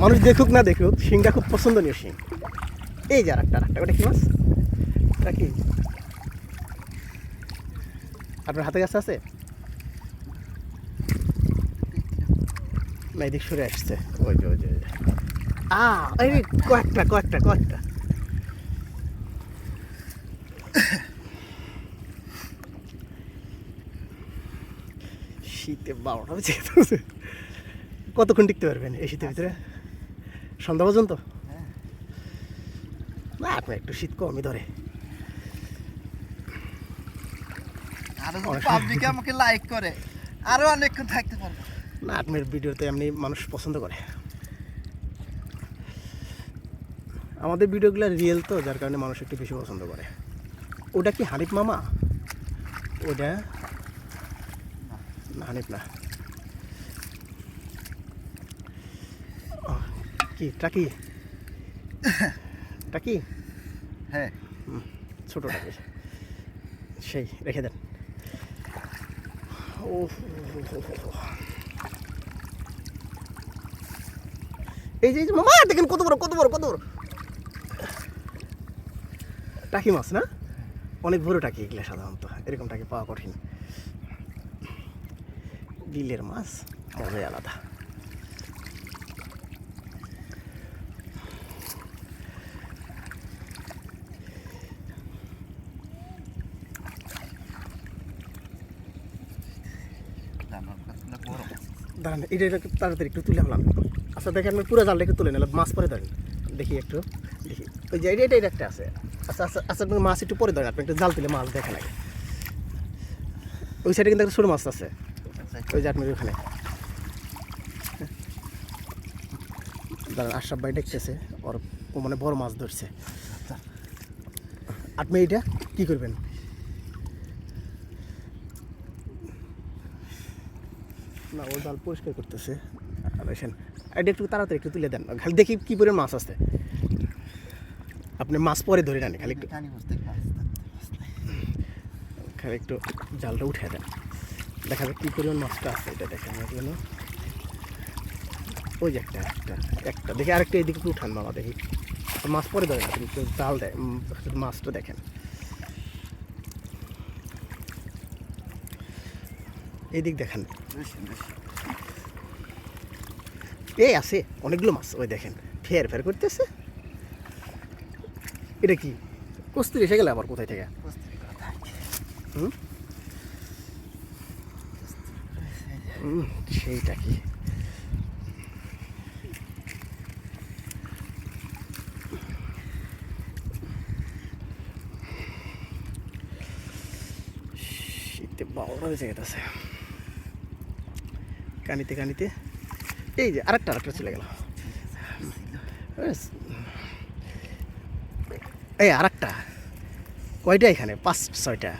মানুষ দেখুক না দেখুক শিংটা খুব পছন্দনীয় শিং এই যে আর একটা আরেকটা। ওটা কি মাছ? এটা কি? আপনার হাতে কাছে আছে? না, এদিক সরে আসছে। ওই যে ওই যে আ, এই কয়েকটা কয়েকটা কয়েকটা। শীতে বারোটা বেজে কতক্ষণ টিকতে পারবেন এই শীতের ভিতরে? সন্ধ্যা পর্যন্ত না আপনার একটু শীত কমই ধরে। আরও পাবলিক আমাকে লাইক করে আরও অনেকক্ষণ থাকতে পারব। না আপনার ভিডিওতে এমনি মানুষ পছন্দ করে। আমাদের ভিডিওগুলো রিয়েল তো যার কারণে মানুষ একটু বেশি পছন্দ করে। ওটা কি হানিফ মামা? ওটা না হানিফ না। কি টাকি টাকি হ্যাঁ। ছোট টাকি সেই রেখে দেন। ও এই যে মামা দেখেন কত বড় কত বড় কত বড়। টাকি মাছ না? অনেক বড় টাকি এগুলো সাধারণত এরকম টাকি পাওয়া কঠিন। বিলের মাছ মজাই আলাদা জানোয়ার গাছগুলো বড় মাছ। দাঁড়ান, এটা এটা একটু তাড়াতাড়ি একটু তুলে ফেলাম। আচ্ছা দেখেন আমি পুরো জালটা একটু তুলে নিলাম, মাছ পরে ধরেন। দেখি একটু, দেখি। ওই যে এটা এটা এটা একটা আছে। আচ্ছা আচ্ছা আচ্ছা আপনি মাছ একটু পরে ধরেন, আপনি একটু জাল তুলে মাছ দেখেন আগে। ওই সাইডে কিন্তু একটা ছোটো মাছ আছে। ওই যে আপনি ওখানে দাঁড়ান, আশরাফ ভাই দেখতেছে, ওর মানে বড় মাছ ধরছে। আপনি এইটা কি করবেন? না ও জাল পরিষ্কার করতেছে। আর এসেন এটা একটু তাড়াতাড়ি একটু তুলে দেন। খালি দেখি কি পরিমাণ মাছ আছে। আপনি মাছ পরে ধরে নেন খালি একটু। খালি একটু জালটা উঠে দেন। দেখা যাবে কী পরিমাণ মাছটা আছে এটা দেখেন এগুলো ওই যে একটা একটা একটা। দেখি আরেকটা এদিকে একটু উঠান মামা দেখি। মাছ পরে ধরেন আপনি জাল দেয়। মাছটা দেখেন। এইদিক দেখেন। এই আছে অনেকগুলো মাছ ওই দেখেন। ফের ফের করতেছে। এটা কি? কস্তুরি এসে গেলে আবার কোথায় থেকে? সেইটা কি? বারোটা বেজে গেছে কানিতে কানিতে। এই যে আরেকটা আরেকটা চলে গেল। এই আরেকটা। কয়টা এখানে? পাঁচ ছয়টা।